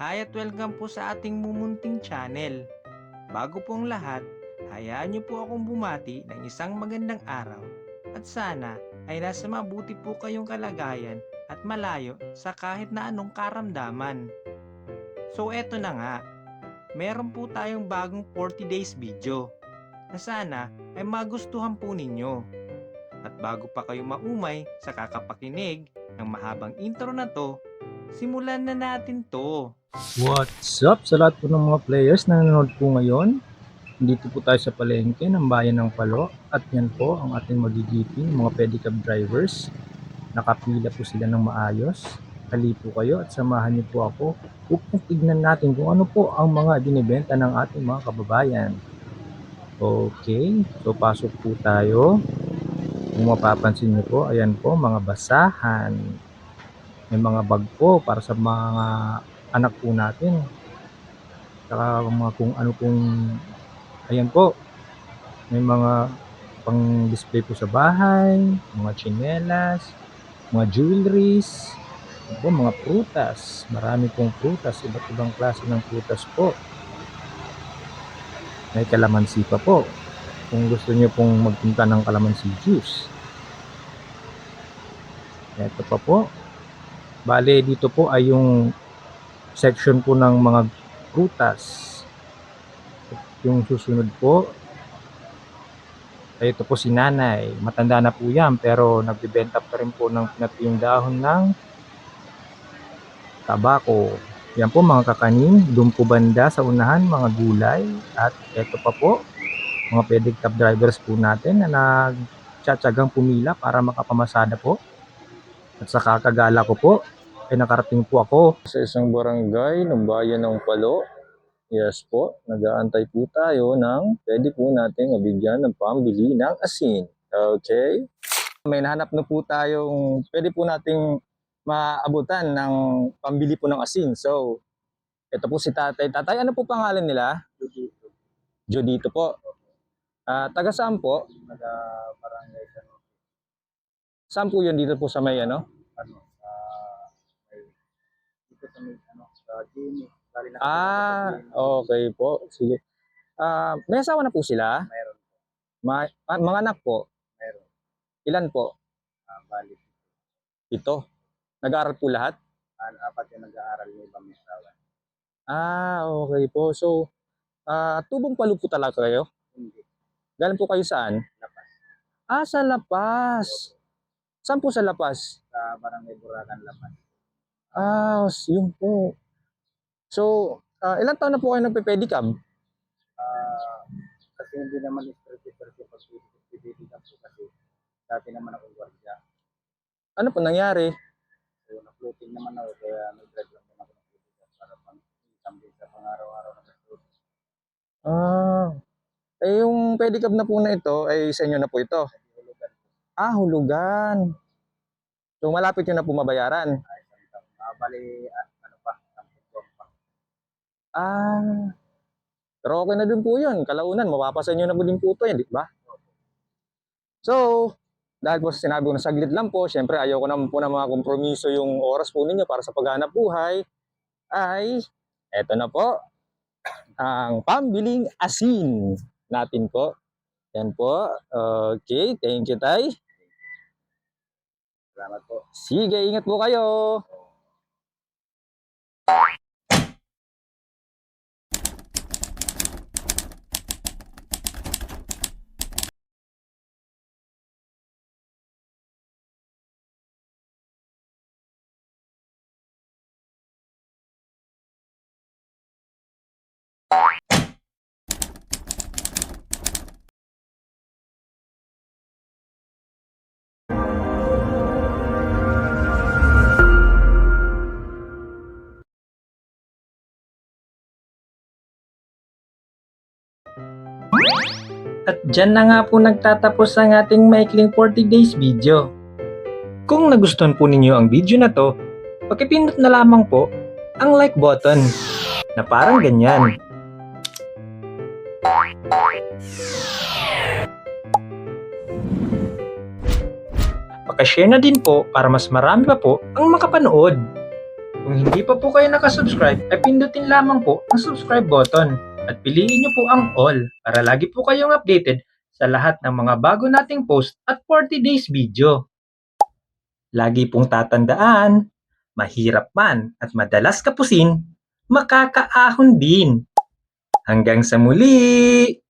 Hi at welcome po sa ating mumunting channel. Bago pong lahat, hayaan niyo po akong bumati ng isang magandang araw at sana ay nasa mabuti po kayong kalagayan at malayo sa kahit na anong karamdaman. So eto na nga, meron po tayong bagong 40 days video na sana ay magustuhan po ninyo. At bago pa kayo maumay sa kakapakinig ng mahabang intro na to, simulan na natin to. What's up sa lahat po ng mga players na nanonood po ngayon? Dito po tayo sa palengke ng bayan ng Palo at yan po ang ating magigiting mga pedicab drivers. Nakapila po sila ng maayos. Hali po kayo at samahan niyo po ako upang tignan natin kung ano po ang mga binibenta ng ating mga kababayan. Okay, so pasok po tayo. Kung mapapansin niyo po, ayan po mga basahan. May mga bag po para sa mga anak po natin. Saka mga kung ano pong ayan po. May mga pang display po sa bahay, mga tsinelas, mga jewelries, po, mga prutas. Marami pong prutas, iba't ibang klase ng prutas po. May kalamansi pa po. Kung gusto niyo pong magpunta ng kalamansi juice. Ito pa po. Bale, dito po ay yung section po ng mga prutas. Yung susunod po, ay ito po si nanay. Matanda na po yan, pero nagbibenta pa rin po ng pinat yung dahon ng tabako. Yan po mga kakanin, doon po banda sa unahan, mga gulay. At ito pa po, mga pedicab drivers po natin na nagtsatsagang pumila para makapamasada po. At sa kakagala ko po, ay nakarating po ako sa isang barangay ng bayan ng Palo. Yes po, nag-aantay po tayo ng pwede po nating mabigyan ng pambili ng asin. Okay? May nahanap na po tayong pwede po nating maabutan ng pambili po ng asin. So, ito po si tatay. Tatay, ano po pangalan nila? Jodito. Jodito po. Ah, taga saan po? Taga barangay sa Saan po yun dito po sa may ano? ano sa may dito sa Jimmy. Bali na Ah, okay po. Sige. Ah, may asawa na po sila? Meron, Ma- ah, mga anak po? meron. Ilan po? Ah, bali. Ito. Nag-aaral po lahat? An apat yung nag-aaral ni Ibang Misawan. Ah, okay po. So, ah, tubong palo po talaga kayo? Hindi. Galing po kayo saan? Lapas. Ah, sa Lapas. Saan po sa Lapas? Sa barangay Buragan Lapas. Ah, yun po. So, ah, ilang taon na po kayo nagpe-pedicab? Ah, kasi hindi naman stress-stress pag pipili ka po kasi dati naman ako gwardiya. Ano po nangyari? So, na-floating naman ako kaya nag-drive lang din ako ng pipili para pang tambay sa pang-araw-araw na gastos. Ah, eh yung pedicab na po na ito, ay sa inyo na po ito. Hulugan Ah, hulugan. So, malapit yun na po mabayaran. ay. Ah, bali, ah, ano pa, ang pagkuhan pa. Ah. Pero okay na din po yun. Kalaunan, mapapasan nyo na po din po ito, eh, di ba? So, dahil po sa sinabi ko na saglit lang po, syempre ayaw ko naman po na mga kompromiso yung oras po ninyo para sa paghanap buhay, ay, eto na po, ang pambiling asin natin po. Yan po. Okay, thank you, Tay. Salamat po. Sige, ingat po kayo. At dyan na nga po nagtatapos ang ating maikling 40 days video. Kung nagustuhan po ninyo ang video na to, pakipindot na lamang po ang like button na parang ganyan. Pakashare na din po para mas marami pa po ang makapanood. Kung hindi pa po kayo nakasubscribe, ay pindutin lamang po ang subscribe button at piliin nyo po ang all para lagi po kayong updated sa lahat ng mga bago nating post at 40 days video. Lagi pong tatandaan, mahirap man at madalas kapusin, makakaahon din. Hanggang sa muli!